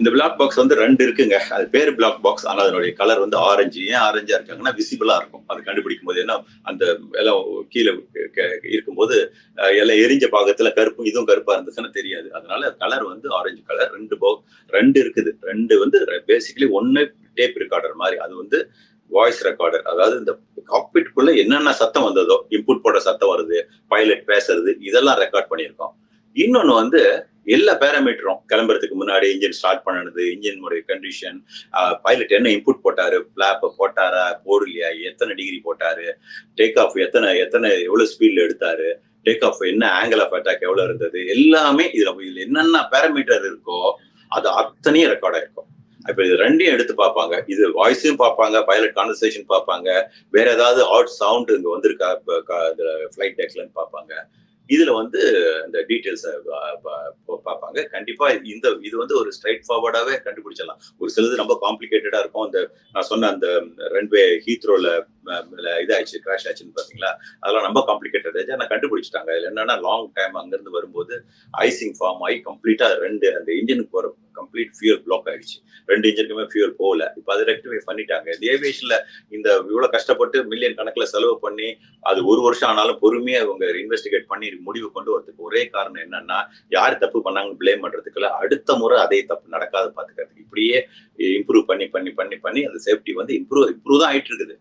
இந்த black box வந்து ரெண்டு இருக்குங்க. அது பேர் பிளாக் பாக்ஸ் ஆனா அதனுடைய கலர் வந்து ஆரஞ்சு ஏன் ஆரஞ்சா இருக்காங்கன்னா விசிபிளா இருக்கும். அது கண்டுபிடிக்கும் போது ஏன்னா அந்த எல்லாம் கீழே இருக்கும்போது எல்லாம் எரிஞ்ச பாகத்துல கருப்பு இதுவும் கருப்பா இருந்துச்சுன்னா தெரியாது. அதனால கலர் வந்து ஆரஞ்சு கலர் ரெண்டு பாக்ஸ் ரெண்டு இருக்குது. ரெண்டு வந்து பேசிக்கலி ஒன்னு டேப் ரெக்கார்டர் மாதிரி. அது வந்து வாய்ஸ் ரெக்கார்டர் அதாவது இந்த காக்பிட்குள்ள என்னென்ன சத்தம் வந்ததோ இன்புட் போட சத்தம் வருது பைலட் பேசுறது இதெல்லாம் ரெக்கார்ட் பண்ணியிருக்கோம். இன்னொன்னு வந்து எல்லா பேராமீட்டரும் கிளம்புறதுக்கு முன்னாடி இன்ஜின் ஸ்டார்ட் பண்ணது இன்ஜின் உடைய கண்டிஷன் பைலட் என்ன இன்புட் போட்டாரு பிளாப் போட்டாரா போடலையா எத்தனை டிகிரி போட்டாரு டேக் ஆஃப் எத்தனை எத்தனை எவ்வளவு ஸ்பீட்ல எடுத்தாரு டேக் ஆஃப் என்ன ஆங்கிள் ஆஃப் அட்டாக் எவ்வளவு இருந்தது எல்லாமே இதுல என்னென்ன பேராமீட்டர் இருக்கோ அது அத்தனையும் ரெக்கார்ட் ஆயிருக்கும். இப்ப இது ரெண்டையும் எடுத்து பார்ப்பாங்க. இது வாய்ஸையும் பார்ப்பாங்க பைலட் கான்வர்சேஷன் பார்ப்பாங்க வேற ஏதாவது அவுட் சவுண்ட் இங்க வந்திருக்கா ஃப்ளைட் டெக்லன்னு பார்ப்பாங்க. இதுல வந்து இந்த டீட்டெயில்ஸ் பார்ப்பாங்க. கண்டிப்பா இந்த இது வந்து ஒரு ஸ்ட்ரைட் ஃபார்வர்டாவே கண்டுபிடிச்சிடலாம். ஒரு சிலது ரொம்ப காம்ப்ளிகேட்டடா இருக்கும். அந்த நான் சொன்ன அந்த ரன்வே ஹீத்ரோல இதாயிடுச்சு கிராஷ் ஆச்சுன்னு பாத்தீங்களா அதெல்லாம் ரொம்ப காம்ப்ளிகேட்டட் ஆச்சு ஆனா கண்டுபிடிச்சிட்டாங்க. இதுல என்னன்னா லாங் டைம் அங்கிருந்து வரும்போது ஐசிங் ஃபார்ம் ஆகி கம்ப்ளீட்டா ரெண்டு அந்த இன்ஜினுக்கு போற கம்ப்ளீட் ஃபியூல் பிளாக் ஆயிடுச்சு. ரெண்டு இன்ஜினுக்குமே ஃபியூல் போகல. இப்போ அதை ரெக்டிஃபை பண்ணிட்டாங்க. இந்த ஏவியேஷன்ல இந்த இவ்வளோ கஷ்டப்பட்டு மில்லியன் கணக்கில் செலவு பண்ணி அது ஒரு வருஷம் ஆனாலும் பொறுமையாக இவங்க இன்வெஸ்டிகேட் பண்ணி முடிவு கொண்டு வரதுக்கு ஒரே காரணம் என்னன்னா யார் தப்பு பண்ணாங்கன்னு பிளேம் பண்றதுக்குள்ள அடுத்த முறை அதே தப்பு நடக்காத பார்த்துக்கிறதுக்கு இப்படியே இம்ப்ரூவ் பண்ணி பண்ணி பண்ணி பண்ணி அந்த சேஃப்டி வந்து இம்ப்ரூவ் இம்ப்ரூவ் தான் ஆயிட்டு இருக்குது.